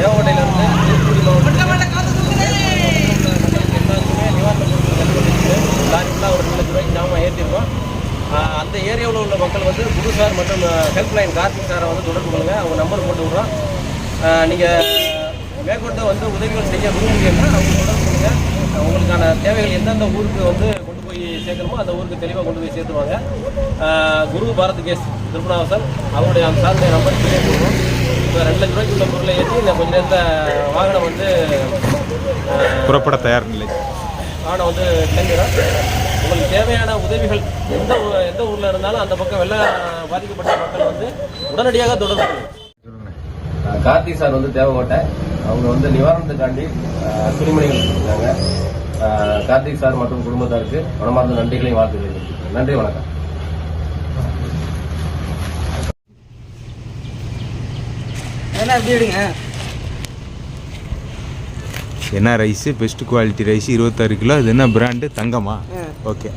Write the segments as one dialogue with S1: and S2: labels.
S1: தேவகோட்டையிலிருந்து தூத்துக்குடி மாவட்டத்துக்கு எல்லாருக்குமே நிவாரண பொருட்கள் கண்டுபிடிச்சிட்டு லாரி ஃபுல்லாக ஒரு ரெண்டு லட்ச ரூபாய்க்கு ஜாமான் ஏற்றிருக்கோம். அந்த ஏரியாவில் உள்ள மக்கள் வந்து குரு சார் மற்றும் ஹெல்ப்லைன் கார்த்திக் சாரை வந்து தொடர்பு கொள்ளுங்க. அவங்க நம்பர் போட்டு விட்றோம். நீங்கள் மேற்கொண்டு வந்து உதவிகள் செய்ய விரும்புகிறீங்கன்னா அவங்க தொடர்பு கொள்ளுங்க. உங்களுக்கான தேவைகள் எந்தெந்த ஊருக்கு வந்து கொண்டு போய் சேர்க்கணுமோ அந்த ஊருக்கு தெளிவாக கொண்டு போய் சேர்த்துருவாங்க. குரு பாரத் கேஸ் திருப்பணாவசன் அவருடைய அந்த சாருடைய நம்பர் போடுவோம் இப்போ ரெண்டு லட்ச ரூபாய்க்கு உள்ள பொருளை ஏற்றி இந்த கொஞ்ச நேரத்தில் வாகனம் வந்து
S2: புறப்பட தயார் நிலை.
S1: வாகனம் வந்து கிளம்பிடும் உங்களுக்கு தேவையான உதவிகள் எந்த எந்த ஊரில் இருந்தாலும் அந்த பக்கம் வெள்ள பாதிக்கப்பட்ட மக்கள் வந்து உடனடியாக தொடர்பு. கார்த்திக் சார் வந்து தேவைப்பட்ட அவங்க வந்து நிவாரணத்துக்காண்டி துணிமணிகள் கொடுத்துருக்காங்க. கார்த்திக் சார் மற்றும் குடும்பத்தாருக்கு மனமார்ந்த நன்றிகளையும் வாழ்த்துக்கிறேன் நன்றி வணக்கம்.
S3: அதெல்லாம் எப்படி எடுங்க.
S2: என்ன ரைஸு பெஸ்ட் குவாலிட்டி ரைஸ் இருபத்தாறு கிலோ. இது என்ன பிராண்டு தங்கமா. ஓகே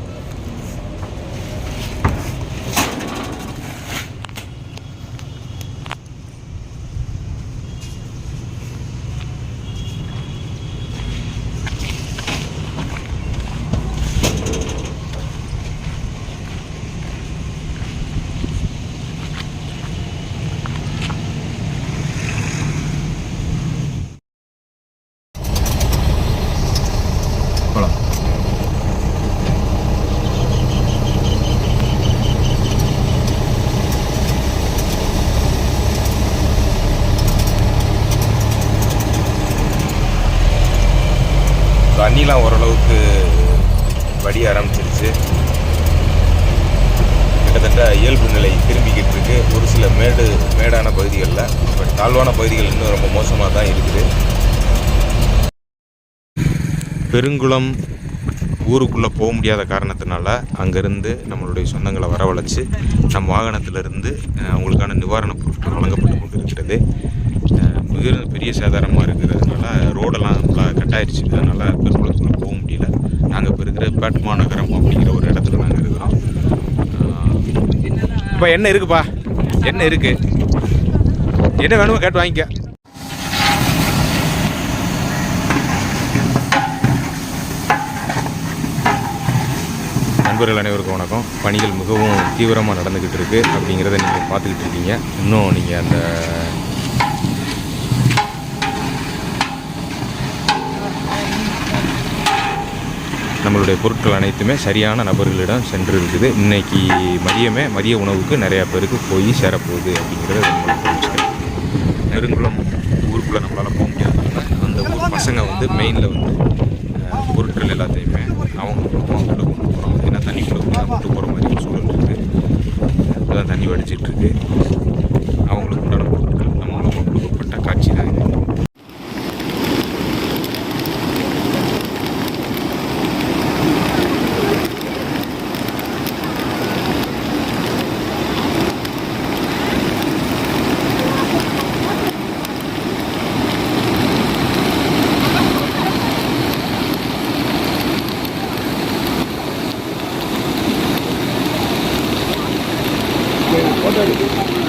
S2: வடிய ஆரம்பிச்சிருச்சு. கிட்டத்தட்ட இயல்பு நிலை திரும்பிக்கிட்டு இருக்கு. ஒரு சில மேடு மேடான பகுதிகளில் பட் தாழ்வான பகுதிகள் இன்னும் ரொம்ப மோசமாக தான் இருக்குது. பெருங்குளம் ஊருக்குள்ளே போக முடியாத காரணத்தினால அங்கேருந்து நம்மளுடைய சொந்தங்களை வரவழைச்சு நம் வாகனத்திலிருந்து அவங்களுக்கான நிவாரணப் பொருட்கள் வழங்கப்பட்டு கொண்டிருக்கிறது. அஹ், மிக பெரிய சேதாரமாக இருக்கிறதுனால ரோடெல்லாம் நல்லா கட்டாயிருச்சு. அதனால் பெருங்குளத்துக்குள்ளே போக முடியல. பேட் மாநகரம் அப்படிங்கிற ஒரு இடத்துல நாங்கள் இருக்கிறோம். இப்போ என்ன இருக்குப்பா? என்ன இருக்குது என்ன வேணுமோ கேட்டு வாங்கிக்க. நண்பர்கள் அனைவருக்கும் வணக்கம். பணிகள் மிகவும் தீவிரமாக நடந்துக்கிட்டு இருக்கு அப்படிங்கிறத நீங்கள் பார்த்துக்கிட்டு இருக்கீங்க. இன்னும் நீங்கள் அந்த நம்மளுடைய பொருட்கள் அனைத்துமே சரியான நபர்களிடம் சென்று இருக்குது இன்னைக்கு மதியமே மதிய உணவுக்கு நிறையா பேருக்கு போய் சேரப்போகுது அப்படிங்கிறத நம்மளுக்கு தெரிவிச்சுக்கிறேன் நெருங்குளம் ஊருக்குள்ளே நம்மளால் போக முடியாதனால அந்த ஊர் பசங்க வந்து மெயினில் வந்து பொருட்கள் எல்லாத்தையுமே அவங்க மூலமாக உள்ள கொண்டு போகிறோம் ஏன்னா தண்ணி கொடுக்க கொண்டு போகிற மாதிரி ஒரு சூழல் இருக்குது இப்போதான் தண்ணி வடிச்சிட்ருக்கு அவங்களுக்கு உண்டான 这里可以看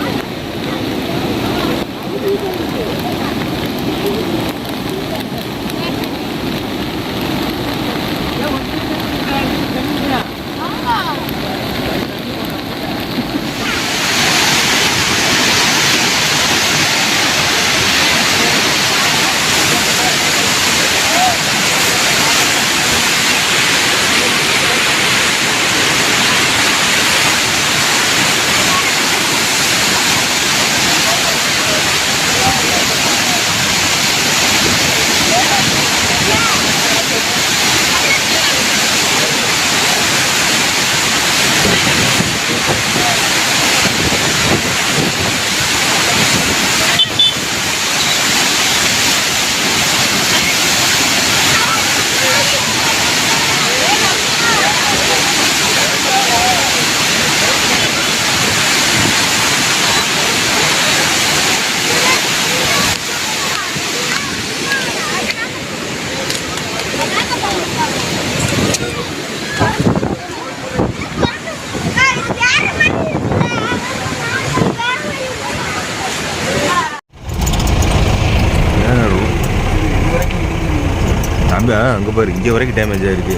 S2: தம்பி அங்கே பாரு இங்கே வரைக்கும் டேமேஜ் ஆயிருக்கு.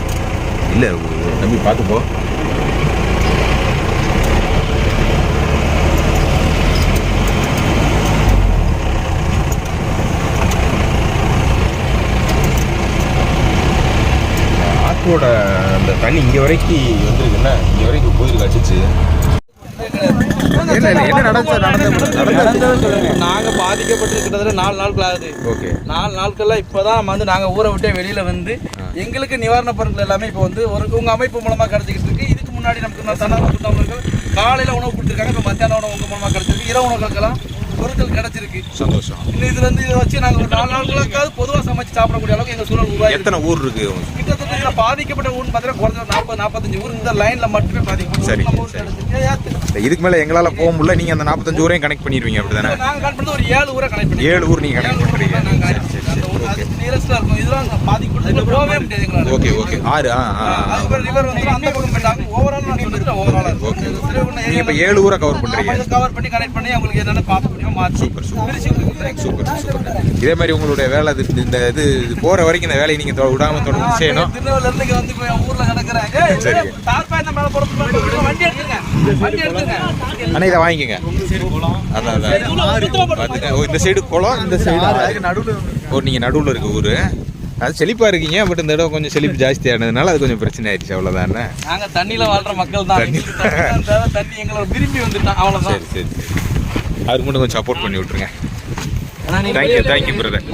S2: இல்லை தம்பி பார்த்து போ. ஆற்றோட அந்த தண்ணி இங்கே வரைக்கும் வந்துருக்குன்னா இங்கே வரைக்கும் போயிருக்கு அடிச்சு என்ன என்ன நடந்து நடந்த
S3: நாங்க பாதிக்கப்பட்டு கிட்டத்தட்ட நாலு நாட்கள் ஆகுது.
S2: ஓகே.
S3: நாலு நாட்கள்ல இப்பதான் வந்து நாங்க ஊரை விட்டே வெளியில வந்து எங்களுக்கு நிவாரண பொருட்கள் எல்லாமே இப்போ வந்து ஒரு உங்க அமைப்பு மூலமா கிடைச்சிக்கிட்டு இருக்கு. இதுக்கு முன்னாடி நமக்கு தன்னார்வ கூட்டவர்கள் காலையில உணவு கொடுத்துருக்காங்க இப்போ மத்தியான உணவு உங்க மூலமா கிடைச்சிருக்கு இரவு உணவுகளுக்கெல்லாம் பொருட்கள் கிடைச்சிருக்கு.
S2: சந்தோஷம்.
S3: இன்னும் இருந்து இதை வச்சு நாங்க ஒரு நாலு நாட்களுக்காவது பொதுவா சமைச்சு சாப்பிடக்கூடிய அளவுக்கு எங்க சூழல் உருவாகி
S2: எத்தனை ஊர் இருக்கு?
S3: கிட்டத்தட்ட இதுல பாதிக்கப்பட்ட ஊர்னு பார்த்தீங்கன்னா குறைஞ்ச நாற்பது நாற்பத்தஞ்சு ஊர். இந்த லைன்ல மட்டுமே பாதிக்கப்பட்ட
S2: சரி. இதுக்கு மேலே எங்களால் போக முடியல. நீங்கள் அந்த நாற்பத்தஞ்சு ஊரையும் கனெக்ட் பண்ணிடுவீங்க அப்படி தானே
S3: நாங்க கனெக்ட் பண்ணது ஒரு ஏழு ஊரை கனெக்ட் பண்ணி
S2: ஏழு ஊர் நீங்கள் கனெக்ட் பண்ணுறீங்க
S3: பண்ணி. இருக்கும். இதெல்லாம் பாதிக்கப்பட்டு போகவே முடியாது எங்களால.
S2: ஓகே ஓகே ஆறு ஆ
S3: அதுக்கப்புறம் river வந்து அந்த பக்கம் போயிட்டாங்க. overall நான் சொல்லிட்டேன், overall-ஆ இருக்கும்.
S2: நீங்கள் இப்போ ஏழு ஊரை கவர்
S3: இதை cover பண்ணி connect பண்ணி அவங்களுக்கு என்னென்ன பார்க்க முடியுமோ மாத்தி பிரிச்சு கொடுக்குறேன்.
S2: சூப்பர் சூப்பர் இதே மாதிரி உங்களுடைய வேலை இந்த இது போகிற வரைக்கும் இந்த வேலையை நீங்கள் விடாமல் தொடர்ந்து செய்யணும்
S3: இங்க வந்து ஊர்ல கிடக்குறேன். ஏய்,
S2: சரி.
S3: இந்த மேல பாருங்க. வண்டி எடுத்துங்க. வண்டி எடுத்துங்க.
S2: அண்ணா இதை வாங்கிக்கங்க அதான் அதான் இந்த சைடு குளம் இந்த சைடு ஓ நீங்கள் நடுவில் இருக்க ஊர் அது செழிப்பாக இருக்கீங்க பட் இந்த இடம் கொஞ்சம் செழிப்பு ஜாஸ்தியானதுனால அது கொஞ்சம் பிரச்சனை ஆயிடுச்சு அவ்வளோதானே
S3: நாங்க தண்ணியில வாழ்ற மக்கள் தான்.
S2: தண்ணி.
S3: எங்களை விரும்பி வந்துட்டான். அவ்வளவுதான்.
S2: சரி சரி அவருக்கு மட்டும் கொஞ்சம் சப்போர்ட் பண்ணி விட்ருங்க தேங்க்யூ தேங்க்யூ பிரதர்